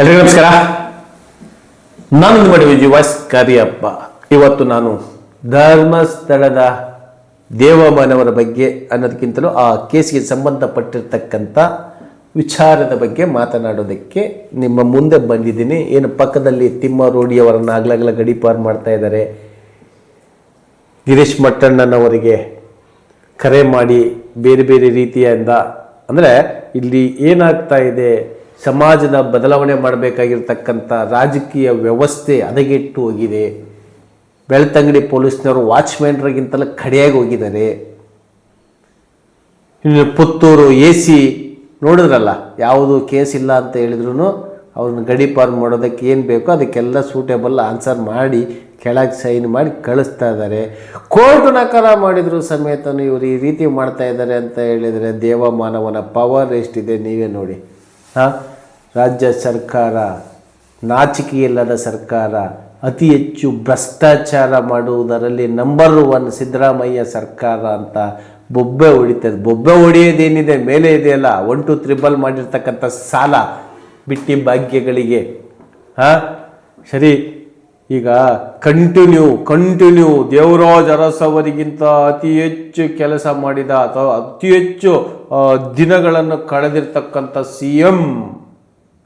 ಎಲ್ರಿಗೂ ನಮಸ್ಕಾರ. ನಾನು ವಿಜಯ್ ವಾಯ್ಸ್ ಕರಿಯಪ್ಪ ಇವತ್ತು ನಾನು ಧರ್ಮಸ್ಥಳದ ದೇವಮಾನವರ ಬಗ್ಗೆ ಅನ್ನೋದಕ್ಕಿಂತಲೂ ಆ ಕೇಸಿಗೆ ಸಂಬಂಧಪಟ್ಟಿರ್ತಕ್ಕಂಥ ವಿಚಾರದ ಬಗ್ಗೆ ಮಾತನಾಡೋದಕ್ಕೆ ನಿಮ್ಮ ಮುಂದೆ ಬಂದಿದ್ದೀನಿ. ಏನು ಪಕ್ಕದಲ್ಲಿ ತಿಮ್ಮ ರೋಡಿಯವರನ್ನು ಗಡಿ ಗಡೀಪಾರು ಮಾಡ್ತಾ ಇದ್ದಾರೆ. ಗಿರೀಶ್ ಮಟ್ಟಣ್ಣನವರಿಗೆ ಕರೆ ಮಾಡಿ ಬೇರೆ ಬೇರೆ ರೀತಿಯಿಂದ. ಅಂದರೆ ಇಲ್ಲಿ ಏನಾಗ್ತಾ ಇದೆ? ಸಮಾಜದ ಬದಲಾವಣೆ ಮಾಡಬೇಕಾಗಿರ್ತಕ್ಕಂಥ ರಾಜಕೀಯ ವ್ಯವಸ್ಥೆ ಹದಗೆಟ್ಟು ಹೋಗಿದೆ. ಬೆಳ್ತಂಗಡಿ ಪೊಲೀಸ್ನವರು ವಾಚ್ಮ್ಯಾನ್ರಿಗಿಂತಲೂ ಕಡೆಯಾಗಿ ಹೋಗಿದ್ದಾರೆ. ಇನ್ನು ಪುತ್ತೂರು ಎ ಸಿ ನೋಡಿದ್ರಲ್ಲ, ಯಾವುದು ಕೇಸ್ ಇಲ್ಲ ಅಂತ ಹೇಳಿದ್ರು ಅವ್ರನ್ನ ಗಡಿಪಾರು ಮಾಡೋದಕ್ಕೆ ಏನು ಬೇಕೋ ಅದಕ್ಕೆಲ್ಲ ಸೂಟೇಬಲ್ ಆನ್ಸರ್ ಮಾಡಿ, ಕೆಳಗೆ ಸೈನ್ ಮಾಡಿ ಕಳಿಸ್ತಾ ಇದ್ದಾರೆ. ಕೋರ್ಟ್ ನಕಾರ ಮಾಡಿದ್ರು ಸಮೇತನು ಇವರು ಈ ರೀತಿ ಮಾಡ್ತಾ ಇದ್ದಾರೆ ಅಂತ ಹೇಳಿದರೆ ದೇವಮಾನವನ ಪವರ್ ಎಷ್ಟಿದೆ ನೀವೇ ನೋಡಿ. ರಾಜ್ಯ ಸರ್ಕಾರ, ನಾಚಿಕೆಯಿಲ್ಲದ ಸರ್ಕಾರ, ಅತಿ ಹೆಚ್ಚು ಭ್ರಷ್ಟಾಚಾರ ಮಾಡುವುದರಲ್ಲಿ ನಂಬರ್ ಒನ್ ಸಿದ್ದರಾಮಯ್ಯ ಸರ್ಕಾರ ಅಂತ ಬೊಬ್ಬೆ ಹೊಡಿತದೆ ಬೊಬ್ಬೆ ಹೊಡೆಯೋದೇನಿದೆ, ಮೇಲೆ ಇದೆಯಲ್ಲ ಒನ್ ಟು ತ್ರಿಬಲ್ ಮಾಡಿರ್ತಕ್ಕಂಥ ಸಾಲ ಬಿಟ್ಟಿ ಭಾಗ್ಯಗಳಿಗೆ. ಹಾಂ? ಸರಿ, ಈಗ ಕಂಟಿನ್ಯೂ ಕಂಟಿನ್ಯೂ ದೇವರಾಜ್ ಅರಸ್ ಅವರಿಗಿಂತ ಅತಿ ಹೆಚ್ಚು ಕೆಲಸ ಮಾಡಿದ ಅಥವಾ ಅತಿ ಹೆಚ್ಚು ದಿನಗಳನ್ನು ಕಳೆದಿರ್ತಕ್ಕಂಥ ಸಿ ಎಂ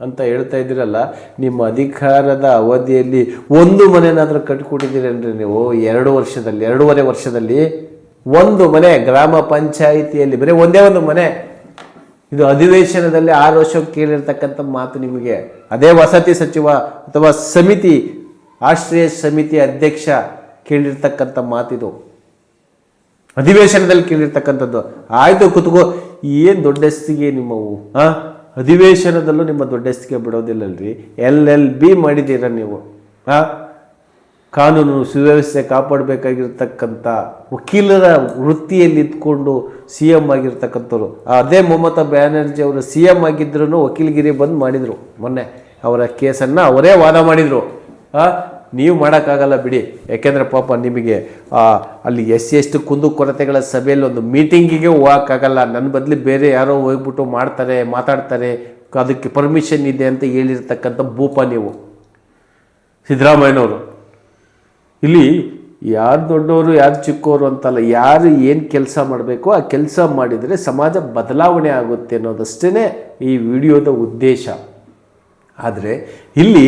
ಅಂತ ಹೇಳ್ತಾ ಇದ್ದೀರಲ್ಲ, ನಿಮ್ಮ ಅಧಿಕಾರದ ಅವಧಿಯಲ್ಲಿ ಒಂದು ಮನೆನಾದರೂ ಕಟ್ಕೊಟ್ಟಿದ್ದೀರೇನ್ರಿ ನೀವು? ಎರಡು ವರ್ಷದಲ್ಲಿ, ಎರಡೂವರೆ ವರ್ಷದಲ್ಲಿ ಒಂದು ಮನೆ, ಗ್ರಾಮ ಪಂಚಾಯಿತಿಯಲ್ಲಿ, ಬರೀ ಒಂದೇ ಒಂದು ಮನೆ. ಇದು ಅಧಿವೇಶನದಲ್ಲಿ ಆರು ವರ್ಷ ಕೇಳಿರ್ತಕ್ಕಂಥ ಮಾತು ನಿಮಗೆ. ಅದೇ ವಸತಿ ಸಚಿವ ಅಥವಾ ಸಮಿತಿ, ಆಶ್ರಯ ಸಮಿತಿ ಅಧ್ಯಕ್ಷ ಕೇಳಿರ್ತಕ್ಕಂಥ ಮಾತಿದು. ಅಧಿವೇಶನದಲ್ಲಿ ಕೇಳಿರ್ತಕ್ಕಂಥದ್ದು. ಆಯ್ತು ಕುತ್ಕೋ ಏನು ದೊಡ್ಡಸ್ತಿಗೆ ನಿಮ್ಮವು ಹಾಂ ಅಧಿವೇಶನದಲ್ಲೂ ನಿಮ್ಮ ದೊಡ್ಡಸ್ತಿಗೆ ಬಿಡೋದಿಲ್ಲಲ್ರಿ. ಎಲ್ ಎಲ್ ಬಿ ಮಾಡಿದ್ದೀರ ನೀವು. ಹಾಂ ಕಾನೂನು ಸುವ್ಯವಸ್ಥೆ ಕಾಪಾಡಬೇಕಾಗಿರ್ತಕ್ಕಂಥ ವಕೀಲರ ವೃತ್ತಿಯಲ್ಲಿ ಇದ್ಕೊಂಡು ಸಿ ಎಂ ಆಗಿರ್ತಕ್ಕಂಥವ್ರು. ಅದೇ ಮಮತಾ ಬ್ಯಾನರ್ಜಿ ಅವರು ಸಿ ಎಂ ಆಗಿದ್ರು ವಕೀಲಗಿರಿ ಬಂದು ಮಾಡಿದರು ಮೊನ್ನೆ. ಅವರ ಕೇಸನ್ನು ಅವರೇ ವಾದ ಮಾಡಿದರು. ನೀವು ಮಾಡೋಕ್ಕಾಗಲ್ಲ ಬಿಡಿ. ಯಾಕೆಂದರೆ ಪಾಪ ನಿಮಗೆ ಅಲ್ಲಿ ಸಿ ಎಷ್ಟು ಕುಂದು ಕೊರತೆಗಳ ಸಭೆಯಲ್ಲಿ ಒಂದು ಮೀಟಿಂಗಿಗೆ ಹೋಗೋಕ್ಕಾಗಲ್ಲ. ನನ್ನ ಬದಲು ಬೇರೆ ಯಾರೋ ಹೋಗ್ಬಿಟ್ಟು ಮಾಡ್ತಾರೆ, ಮಾತಾಡ್ತಾರೆ, ಅದಕ್ಕೆ ಪರ್ಮಿಷನ್ ಇದೆ ಅಂತ ಹೇಳಿರ್ತಕ್ಕಂಥ ಭೂಪ ನೀವು. ಸಿದ್ದರಾಮಯ್ಯನವರು. ಇಲ್ಲಿ ಯಾರು ದೊಡ್ಡವರು, ಯಾರು ಚಿಕ್ಕವರು ಅಂತಲ್ಲ, ಯಾರು ಏನು ಕೆಲಸ ಮಾಡಬೇಕು ಆ ಕೆಲಸ ಮಾಡಿದರೆ ಸಮಾಜ ಬದಲಾವಣೆ ಆಗುತ್ತೆ ಅನ್ನೋದಷ್ಟೇ ಈ ವಿಡಿಯೋದ ಉದ್ದೇಶ. ಆದರೆ ಇಲ್ಲಿ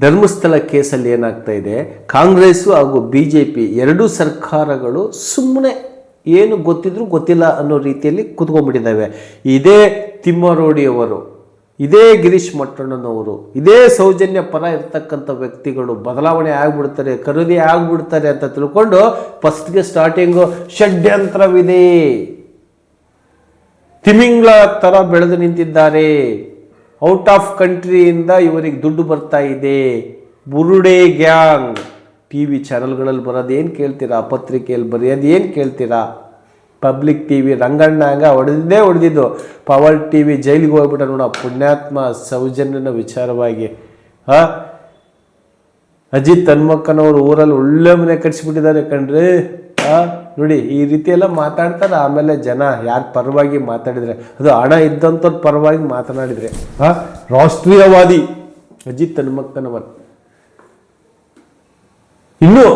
ಧರ್ಮಸ್ಥಳ ಕೇಸಲ್ಲಿ ಏನಾಗ್ತಾ ಇದೆ? ಕಾಂಗ್ರೆಸ್ಸು ಹಾಗೂ ಬಿ ಜೆ ಪಿ ಎರಡೂ ಸರ್ಕಾರಗಳು ಸುಮ್ಮನೆ ಏನು ಗೊತ್ತಿದ್ರು ಗೊತ್ತಿಲ್ಲ ಅನ್ನೋ ರೀತಿಯಲ್ಲಿ ಕುತ್ಕೊಂಡ್ಬಿಟ್ಟಿದ್ದಾವೆ. ಇದೇ ತಿಮ್ಮರೋಡಿಯವರು, ಇದೇ ಗಿರೀಶ್ ಮಟ್ಟಣ್ಣನವರು, ಇದೇ ಸೌಜನ್ಯ ಪರ ಇರ್ತಕ್ಕಂಥ ವ್ಯಕ್ತಿಗಳು ಬದಲಾವಣೆ ಆಗ್ಬಿಡ್ತಾರೆ, ಖರೀದಿ ಆಗ್ಬಿಡ್ತಾರೆ ಅಂತ ತಿಳ್ಕೊಂಡು ಫಸ್ಟ್ಗೆ ಸ್ಟಾರ್ಟಿಂಗು ಷಡ್ಯಂತ್ರವಿದೆ. ತಿಮಿಂಗ್ಳ ಥರ ಬೆಳೆದು ನಿಂತಿದ್ದಾರೆ. ಔಟ್ ಆಫ್ ಕಂಟ್ರಿಯಿಂದ ಇವರಿಗೆ ದುಡ್ಡು ಬರ್ತಾ ಇದೆ. ಬುರುಡೆ ಗ್ಯಾಂಗ್. ಟಿ ವಿ ಚಾನಲ್ಗಳಲ್ಲಿ ಬರೋದು ಏನು ಕೇಳ್ತೀರಾ? ಪತ್ರಿಕೆಯಲ್ಲಿ ಬರೆಯೋದು ಏನು ಕೇಳ್ತೀರಾ? ಪಬ್ಲಿಕ್ ಟಿ ವಿ ರಂಗಣ್ಣಾಗ ಹೊಡೆದಿದ್ದೇ ಹೊಡೆದಿದ್ದು. ಪವರ್ ಟಿ ವಿ ಜೈಲಿಗೆ ಹೋಗ್ಬಿಟ್ಟ ನೋಡ ಪುಣ್ಯಾತ್ಮ ಸೌಜನ್ಯನ ವಿಚಾರವಾಗಿ. ಹಾಂ? ಅಜಿತ್ ಹನ್ಮಕ್ಕನವರು ಊರಲ್ಲಿ ಒಳ್ಳೆ ಮನೆ ಕಟ್ಸಿಬಿಟ್ಟಿದ್ದಾರೆ ಕಣ್ರಿ. ಆ ನೋಡಿ, ಈ ರೀತಿ ಎಲ್ಲ ಮಾತಾಡ್ತಾರೆ ಆಮೇಲೆ ಜನ ಯಾರು ಪರವಾಗಿ ಮಾತಾಡಿದ್ರೆ? ಅದು ಹಣ ಇದ್ದಂಥವ್ರ ಪರವಾಗಿ ಮಾತನಾಡಿದರೆ. ರಾಷ್ಟ್ರೀಯವಾದಿ ಅಜಿತ್ ಹನುಮಕ್ಕನವರ್ ಇನ್ನು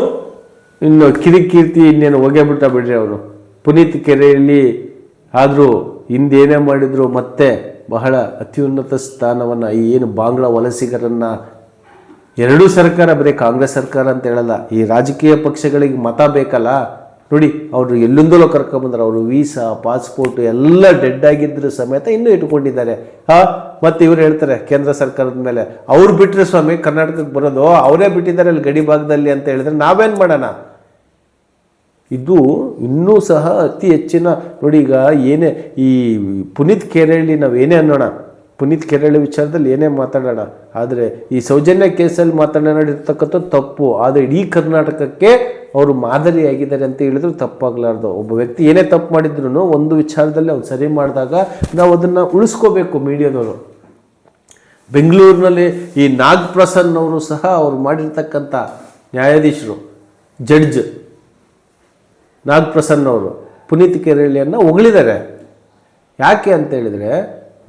ಇನ್ನು ಕಿರಿಕೀರ್ತಿ ಇನ್ನೇನು ಹೋಗೇ ಬಿಟ್ಟ ಬಿಡ್ರಿ ಅವರು. ಪುನೀತ್ ಕೆರೆಯಲ್ಲಿ ಆದರೂ ಹಿಂದೇನೇ ಮಾಡಿದ್ರು, ಮತ್ತೆ ಬಹಳ ಅತ್ಯುನ್ನತ ಸ್ಥಾನವನ್ನು ಏನು ಬಾಂಗ್ಲಾ ವಲಸಿಗರನ್ನ ಎರಡೂ ಸರ್ಕಾರ, ಬರೀ ಕಾಂಗ್ರೆಸ್ ಸರ್ಕಾರ ಅಂತ ಹೇಳಲ್ಲ, ಈ ರಾಜಕೀಯ ಪಕ್ಷಗಳಿಗೆ ಮತ ಬೇಕಲ್ಲ? ನೋಡಿ, ಅವರು ಎಲ್ಲಿಂದಲೋ ಕರ್ಕೊಂಬಂದ್ರೆ, ಅವರು ವೀಸಾ, ಪಾಸ್ಪೋರ್ಟ್ ಎಲ್ಲ ಡೆಡ್ ಆಗಿದ್ದರೂ ಸಮೇತ ಇನ್ನೂ ಇಟ್ಕೊಂಡಿದ್ದಾರೆ ಹಾ, ಮತ್ತು ಇವರು ಹೇಳ್ತಾರೆ, ಕೇಂದ್ರ ಸರ್ಕಾರದ ಮೇಲೆ, ಅವ್ರು ಬಿಟ್ಟರೆ ಸ್ವಾಮಿ, ಕರ್ನಾಟಕಕ್ಕೆ ಬರೋದು, ಅವರೇ ಬಿಟ್ಟಿದ್ದಾರೆ ಅಲ್ಲಿ ಗಡಿ ಭಾಗದಲ್ಲಿ ಅಂತ ಹೇಳಿದ್ರೆ ನಾವೇನು ಮಾಡೋಣ? ಇದು ಇನ್ನೂ ಸಹ ಅತಿ ಹೆಚ್ಚಿನ, ನೋಡಿ ಈಗ ಏನೇ, ಈ ಪುನೀತ್ ಕೆರೆಳ್ಳಿ ನಾವು ಏನೇ ಅನ್ನೋಣ, ಪುನೀತ್ ಕೆರೆಳ್ಳಿ ವಿಚಾರದಲ್ಲಿ ಏನೇ ಮಾತಾಡೋಣ, ಆದರೆ ಈ ಸೌಜನ್ಯ ಕೇಸಲ್ಲಿ ಮಾತನಾಡಿರ್ತಕ್ಕಂಥದ್ದು ತಪ್ಪು, ಆದರೆ ಇಡೀ ಕರ್ನಾಟಕಕ್ಕೆ ಅವರು ಮಾದರಿಯಾಗಿದ್ದಾರೆ ಅಂತ ಹೇಳಿದ್ರು ತಪ್ಪಾಗಲಾರ್ದು. ಒಬ್ಬ ವ್ಯಕ್ತಿ ಏನೇ ತಪ್ಪು ಮಾಡಿದ್ರು ಒಂದು ವಿಚಾರದಲ್ಲಿ ಅವ್ನು ಸರಿ ಮಾಡಿದಾಗ ನಾವು ಅದನ್ನು ಉಳಿಸ್ಕೋಬೇಕು ಮೀಡಿಯಾದವರು. ಬೆಂಗಳೂರಿನಲ್ಲಿ ಈ ನಾಗ್ ಪ್ರಸನ್ನ ಅವರು ಸಹ ಅವರು ಮಾಡಿರ್ತಕ್ಕಂಥ ನ್ಯಾಯಾಧೀಶರು, ಜಡ್ಜ್ ನಾಗ್ ಪ್ರಸನ್ನ ಅವರು ಪುನೀತ್ ಕೆರೆಹಳ್ಳಿಯನ್ನು ಹೊಗಳಿದ್ದಾರೆ. ಯಾಕೆ ಅಂತ ಹೇಳಿದರೆ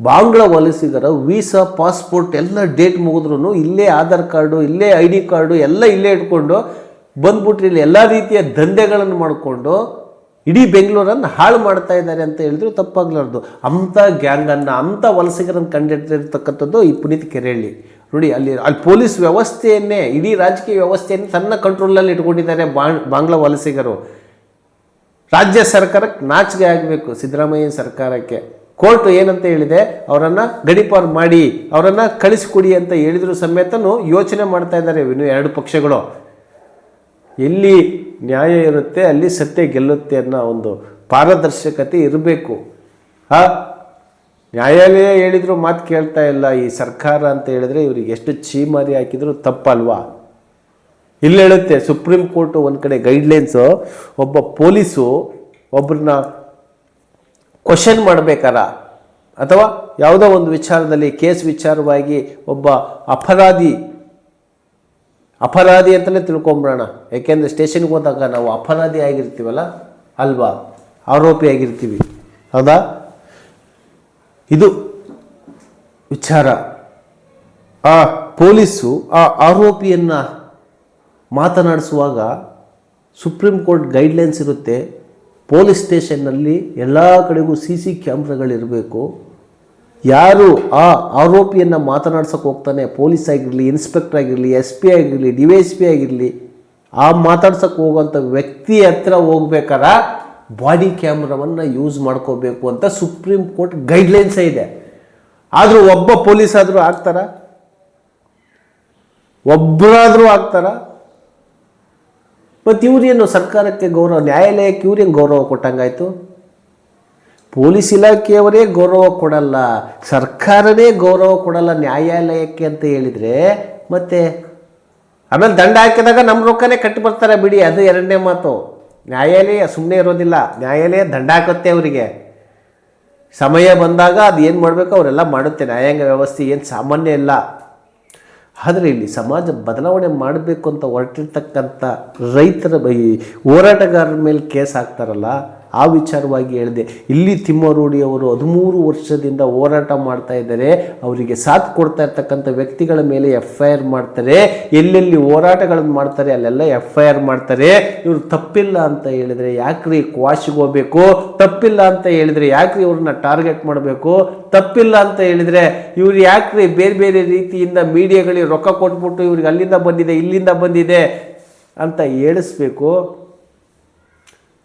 ಬಾಂಗ್ಲಾ ವಲಸಿಗರ ವೀಸಾ, ಪಾಸ್ಪೋರ್ಟ್ ಎಲ್ಲ ಡೇಟ್ ಮುಗಿದ್ರು ಇಲ್ಲೇ ಆಧಾರ್ ಕಾರ್ಡು, ಇಲ್ಲೇ ಐ ಡಿ ಕಾರ್ಡು ಎಲ್ಲ ಇಲ್ಲೇ ಇಟ್ಕೊಂಡು ಬಂದ್ಬಿಟ್ರೆ ಇಲ್ಲಿ ಎಲ್ಲ ರೀತಿಯ ದಂಧೆಗಳನ್ನು ಮಾಡಿಕೊಂಡು ಇಡೀ ಬೆಂಗಳೂರನ್ನು ಹಾಳು ಮಾಡ್ತಾ ಇದ್ದಾರೆ ಅಂತ ಹೇಳಿದ್ರು ತಪ್ಪಾಗ್ಲಾರ್ದು. ಅಂಥ ಗ್ಯಾಂಗನ್ನು, ಅಂಥ ವಲಸಿಗರನ್ನು ಕಂಡಿಟ್ಟಿರ್ತಕ್ಕಂಥದ್ದು ಈ ಪುನೀತ್ ಕೆರೆಹಳ್ಳಿ ನೋಡಿ, ಅಲ್ಲಿ ಅಲ್ಲಿ ಪೊಲೀಸ್ ವ್ಯವಸ್ಥೆಯನ್ನೇ, ಇಡೀ ರಾಜಕೀಯ ವ್ಯವಸ್ಥೆಯನ್ನು ತನ್ನ ಕಂಟ್ರೋಲಲ್ಲಿ ಇಟ್ಕೊಂಡಿದ್ದಾರೆ ಬಾಂಗ್ ಬಾಂಗ್ಲಾ ವಲಸಿಗರು. ರಾಜ್ಯ ಸರ್ಕಾರಕ್ಕೆ ನಾಚಿಕೆ ಆಗಬೇಕು ಸಿದ್ದರಾಮಯ್ಯ ಸರ್ಕಾರಕ್ಕೆ. ಕೋರ್ಟ್ ಏನಂತ ಹೇಳಿದೆ? ಅವರನ್ನು ಗಡಿಪಾರು ಮಾಡಿ, ಅವರನ್ನು ಕಳಿಸಿಕೊಡಿ ಅಂತ ಹೇಳಿದ್ರು ಸಮೇತನು ಯೋಚನೆ ಮಾಡ್ತಾ ಇದ್ದಾರೆ ಇನ್ನು ಎರಡು ಪಕ್ಷಗಳು. ಎಲ್ಲಿ ನ್ಯಾಯ ಇರುತ್ತೆ, ಅಲ್ಲಿ ಸತ್ಯ ಗೆಲ್ಲುತ್ತೆ ಅನ್ನೋ ಒಂದು ಪಾರದರ್ಶಕತೆ ಇರಬೇಕು. ಆ ನ್ಯಾಯಾಲಯ ಹೇಳಿದ್ರು ಮಾತು ಕೇಳ್ತಾ ಇಲ್ಲ, ಈ ಸರ್ಕಾರ ಅಂತ ಹೇಳಿದ್ರೆ ಇವ್ರಿಗೆ ಎಷ್ಟು ಚೀಮಾರಿ ಹಾಕಿದ್ರು ತಪ್ಪಲ್ವಾ? ಇಲ್ಲಿ ಹೇಳುತ್ತೆ, ಸುಪ್ರೀಂ ಕೋರ್ಟ್ ಒಂದು ಕಡೆ ಗೈಡ್ಲೈನ್ಸು ಒಬ್ಬ ಪೊಲೀಸು ಒಬ್ಬರನ್ನ ಕ್ವಶನ್ ಮಾಡಬೇಕಾರ? ಅಥವಾ ಯಾವುದೋ ಒಂದು ವಿಚಾರದಲ್ಲಿ ಕೇಸ್ ವಿಚಾರವಾಗಿ ಒಬ್ಬ ಅಪರಾಧಿ ಅಪರಾಧಿ ಅಂತಲೇ ತಿಳ್ಕೊಂಬಿಡೋಣ. ಯಾಕೆಂದರೆ ಸ್ಟೇಷನ್ಗೆ ಹೋದಾಗ ನಾವು ಅಪರಾಧಿ ಆಗಿರ್ತೀವಲ್ಲ? ಅಲ್ವಾ? ಆರೋಪಿ ಆಗಿರ್ತೀವಿ. ಹೌದಾ? ಇದು ವಿಚಾರ. ಆ ಪೊಲೀಸು ಆ ಆರೋಪಿಯನ್ನು ಮಾತನಾಡಿಸುವಾಗ ಸುಪ್ರೀಂ ಕೋರ್ಟ್ ಗೈಡ್ಲೈನ್ಸ್ ಇರುತ್ತೆ. ಪೊಲೀಸ್ ಸ್ಟೇಷನ್ನಲ್ಲಿ ಎಲ್ಲ ಕಡೆಗೂ ಸಿ ಸಿ ಕ್ಯಾಮ್ರಾಗಳಿರಬೇಕು. ಯಾರು ಆ ಆರೋಪಿಯನ್ನು ಮಾತನಾಡ್ಸೋಕೆ ಹೋಗ್ತಾನೆ? ಪೊಲೀಸ್ ಆಗಿರಲಿ, ಇನ್ಸ್ಪೆಕ್ಟರ್ ಆಗಿರಲಿ ಎಸ್ ಪಿ ಆಗಿರಲಿ, ಡಿ ವೈ ಎಸ್ ಪಿ ಆಗಿರಲಿ, ಆ ಮಾತಾಡ್ಸೋಕೆ ಹೋಗೋಂಥ ವ್ಯಕ್ತಿ ಹತ್ರ ಹೋಗ್ಬೇಕಾರ ಬಾಡಿ ಕ್ಯಾಮ್ರಾವನ್ನು ಯೂಸ್ ಮಾಡ್ಕೋಬೇಕು ಅಂತ ಸುಪ್ರೀಂ ಕೋರ್ಟ್ ಗೈಡ್ಲೈನ್ಸೇ ಇದೆ. ಆದರೂ ಒಬ್ಬ ಪೊಲೀಸ್ ಆದರೂ ಆಗ್ತಾರ? ಒಬ್ಬರಾದರೂ ಆಗ್ತಾರ? ಮತ್ತು ಇವ್ರೇನು ಸರ್ಕಾರಕ್ಕೆ ಗೌರವ, ನ್ಯಾಯಾಲಯಕ್ಕೆ ಇವ್ರೇನು ಗೌರವ ಕೊಟ್ಟಂಗಾಯ್ತು? ಪೊಲೀಸ್ ಇಲಾಖೆಯವರೇ ಗೌರವ ಕೊಡಲ್ಲ, ಸರ್ಕಾರನೇ ಗೌರವ ಕೊಡಲ್ಲ ನ್ಯಾಯಾಲಯಕ್ಕೆ ಅಂತ ಹೇಳಿದರೆ ಮತ್ತೆ ಆಮೇಲೆ ದಂಡ ಹಾಕಿದಾಗ ನಮ್ಮ ರೊಕ್ಕನೇ ಕಟ್ಟಿ ಬರ್ತಾರೆ ಬಿಡಿ, ಅದು ಎರಡನೇ ಮಾತು. ನ್ಯಾಯಾಲಯ ಸುಮ್ಮನೆ ಇರೋದಿಲ್ಲ, ನ್ಯಾಯಾಲಯ ದಂಡ ಹಾಕುತ್ತೆ ಅವರಿಗೆ. ಸಮಯ ಬಂದಾಗ ಅದು ಏನು ಮಾಡಬೇಕು, ಅವರೆಲ್ಲ ಮಾಡುತ್ತೆ. ನ್ಯಾಯಾಂಗ ವ್ಯವಸ್ಥೆ ಏನು ಸಾಮಾನ್ಯ ಇಲ್ಲ. ಆದರೆ ಇಲ್ಲಿ ಸಮಾಜ ಬದಲಾವಣೆ ಮಾಡಬೇಕು ಅಂತ ಹೊರಟಿರ್ತಕ್ಕಂಥ ರೈತರ ಈ ಹೋರಾಟಗಾರರ ಮೇಲೆ ಕೇಸ್ ಹಾಕ್ತಾರಲ್ಲ ಆ ವಿಚಾರವಾಗಿ ಹೇಳಿದೆ. ಇಲ್ಲಿ ತಿಮ್ಮರೂಢಿಯವರು ಹದಿಮೂರು ವರ್ಷದಿಂದ ಹೋರಾಟ ಮಾಡ್ತಾ ಇದ್ದಾರೆ. ಅವರಿಗೆ ಸಾಥ್ ಕೊಡ್ತಾ ಇರ್ತಕ್ಕಂಥ ವ್ಯಕ್ತಿಗಳ ಮೇಲೆ ಎಫ್ ಐ ಆರ್ ಮಾಡ್ತಾರೆ. ಎಲ್ಲೆಲ್ಲಿ ಹೋರಾಟಗಳನ್ನು ಮಾಡ್ತಾರೆ, ಅಲ್ಲೆಲ್ಲ ಎಫ್ ಐ ಆರ್ ಮಾಡ್ತಾರೆ. ಇವರು ತಪ್ಪಿಲ್ಲ ಅಂತ ಹೇಳಿದರೆ ಯಾಕ್ರಿ ಕ್ವಾಶಿಗೆ ಹೋಗ್ಬೇಕು? ತಪ್ಪಿಲ್ಲ ಅಂತ ಹೇಳಿದರೆ ಯಾಕ್ರಿ ಇವ್ರನ್ನ ಟಾರ್ಗೆಟ್ ಮಾಡಬೇಕು? ತಪ್ಪಿಲ್ಲ ಅಂತ ಹೇಳಿದರೆ ಇವ್ರು ಯಾಕ್ರಿ ಬೇರೆ ಬೇರೆ ರೀತಿಯಿಂದ ಮೀಡಿಯಾಗಳಿಗೆ ರೊಕ್ಕ ಕೊಟ್ಬಿಟ್ಟು ಇವ್ರಿಗೆ ಅಲ್ಲಿಂದ ಬಂದಿದೆ, ಇಲ್ಲಿಂದ ಬಂದಿದೆ ಅಂತ ಹೇಳಿಸ್ಬೇಕು.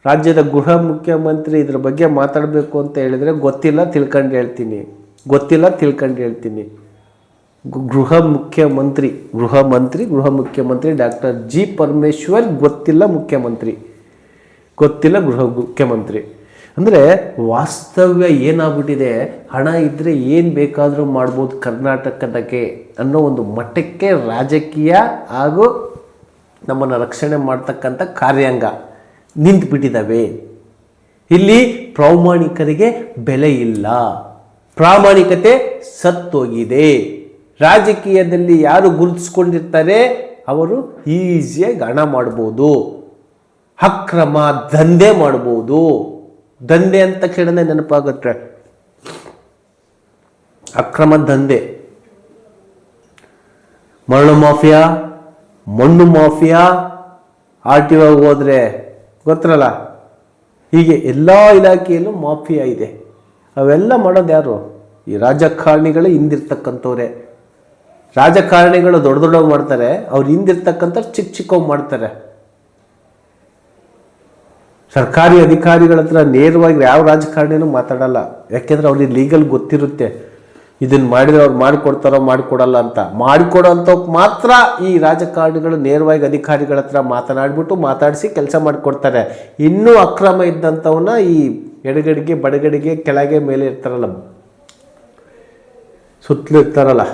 ರಾಜ್ಯದ ಗೃಹ ಮುಖ್ಯಮಂತ್ರಿ ಇದ್ರ ಬಗ್ಗೆ ಮಾತಾಡಬೇಕು ಅಂತ ಹೇಳಿದರೆ ಗೊತ್ತಿಲ್ಲ, ತಿಳ್ಕೊಂಡು ಹೇಳ್ತೀನಿ. ಗೊತ್ತಿಲ್ಲ, ತಿಳ್ಕೊಂಡು ಹೇಳ್ತೀನಿ. ಗೃಹ ಮುಖ್ಯಮಂತ್ರಿ, ಗೃಹ ಮಂತ್ರಿ, ಗೃಹ ಮುಖ್ಯಮಂತ್ರಿ ಡಾಕ್ಟರ್ ಜಿ ಪರಮೇಶ್ವರ್ ಗೊತ್ತಿಲ್ಲ ಮುಖ್ಯಮಂತ್ರಿ. ಗೊತ್ತಿಲ್ಲ ಗೃಹ ಮುಖ್ಯಮಂತ್ರಿ. ಅಂದರೆ ವಾಸ್ತವ್ಯ ಏನಾಗ್ಬಿಟ್ಟಿದೆ? ಹಣ ಇದ್ದರೆ ಏನು ಬೇಕಾದರೂ ಮಾಡ್ಬೋದು ಕರ್ನಾಟಕದಕ್ಕೆ ಅನ್ನೋ ಒಂದು ಮಟ್ಟಕ್ಕೆ ರಾಜಕೀಯ ಹಾಗೂ ನಮ್ಮನ್ನು ರಕ್ಷಣೆ ಮಾಡ್ತಕ್ಕಂಥ ಕಾರ್ಯಾಂಗ. ನಿಂತುಬಿಟ್ಟಿದ್ದಾವೆ. ಇಲ್ಲಿ ಪ್ರಾಮಾಣಿಕರಿಗೆ ಬೆಲೆ ಇಲ್ಲ. ಪ್ರಾಮಾಣಿಕತೆ ಸತ್ತೋಗಿದೆ. ರಾಜಕೀಯದಲ್ಲಿ ಯಾರು ಗುರುತಿಸ್ಕೊಂಡಿರ್ತಾರೆ, ಅವರು ಈಸಿಯಾಗಿ ಹಣ ಮಾಡ್ಬೋದು. ಅಕ್ರಮ ದಂಧೆ ಮಾಡ್ಬೋದು. ದಂಧೆ ಅಂತ ತಕ್ಷಣ ನೆನಪಾಗುತ್ತೆ. ಅಕ್ರಮ ದಂಧೆ. ಮರಳು ಮಾಫಿಯಾ, ಮಣ್ಣು ಮಾಫಿಯಾ, ಆರ್ ಟಿ ಹೋದ್ರೆ ಗೊತ್ತರಲ್ಲ? ಹೀಗೆ ಎಲ್ಲ ಇಲಾಖೆಯಲ್ಲೂ ಮಾಫಿಯಾ ಇದೆ. ಅವೆಲ್ಲ ಮಾಡೋದು ಯಾರು? ಈ ರಾಜಕಾರಣಿಗಳೇ ಹಿಂದಿರ್ತಕ್ಕಂಥವ್ರೆ. ರಾಜಕಾರಣಿಗಳು ದೊಡ್ಡ ದೊಡ್ಡವು ಮಾಡ್ತಾರೆ, ಅವ್ರು ಹಿಂದಿರ್ತಕ್ಕಂಥ ಚಿಕ್ಕ ಚಿಕ್ಕವಾಗಿ ಮಾಡ್ತಾರೆ. ಸರ್ಕಾರಿ ಅಧಿಕಾರಿಗಳ ಹತ್ರ ನೇರವಾಗಿ ಯಾವ ರಾಜಕಾರಣಿನೂ ಮಾತಾಡಲ್ಲ. ಯಾಕೆಂದ್ರೆ ಅವ್ರಿಗೆ ಲೀಗಲ್ ಗೊತ್ತಿರುತ್ತೆ. ಇದನ್ನ ಮಾಡಿದ್ರೆ ಅವ್ರು ಮಾಡಿಕೊಡ್ತಾರೋ ಮಾಡಿಕೊಡಲ್ಲ ಅಂತ. ಮಾಡಿಕೊಡೋ ಅಂಥವ್ಕೆ ಮಾತ್ರ ಈ ರಾಜಕಾರಣಿಗಳು ನೇರವಾಗಿ ಅಧಿಕಾರಿಗಳ ಹತ್ರ ಮಾತನಾಡಿಬಿಟ್ಟು ಮಾತಾಡಿಸಿ ಕೆಲಸ ಮಾಡಿಕೊಡ್ತಾರೆ. ಇನ್ನೂ ಅಕ್ರಮ ಇದ್ದಂಥವನ್ನ ಈ ಎಡಗಡೆಗೆ, ಬಡಗಡೆಗೆ, ಕೆಳಗೆ, ಮೇಲೆ ಇರ್ತಾರಲ್ಲ. ಸುತ್ತಲೂ ಇರ್ತಾರಲ್ಲ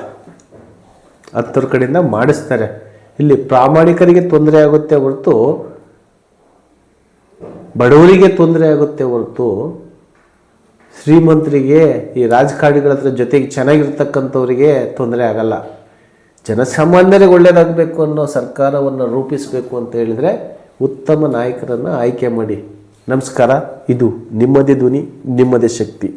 ಹತ್ತರ ಕಡೆಯಿಂದ ಮಾಡಿಸ್ತಾರೆ. ಇಲ್ಲಿ ಪ್ರಾಮಾಣಿಕರಿಗೆ ತೊಂದರೆ ಆಗುತ್ತೆ ಹೊರತು, ಬಡವರಿಗೆ ತೊಂದರೆ ಆಗುತ್ತೆ ಹೊರತು ಶ್ರೀಮಂತರಿಗೆ ಈ ರಾಜಕಾರಣಿಗಳ ಹತ್ರ ಜೊತೆಗೆ ಚೆನ್ನಾಗಿರ್ತಕ್ಕಂಥವ್ರಿಗೆ ತೊಂದರೆ ಆಗಲ್ಲ. ಜನಸಾಮಾನ್ಯರಿಗೆ ಒಳ್ಳೆಯದಾಗಬೇಕು ಅನ್ನೋ ಸರ್ಕಾರವನ್ನು ರೂಪಿಸಬೇಕು ಅಂತ ಹೇಳಿದರೆ ಉತ್ತಮ ನಾಯಕರನ್ನು ಆಯ್ಕೆ ಮಾಡಿ. ನಮಸ್ಕಾರ, ಇದು ನಿಮ್ಮದೇ ಧ್ವನಿ, ನಿಮ್ಮದೇ ಶಕ್ತಿ.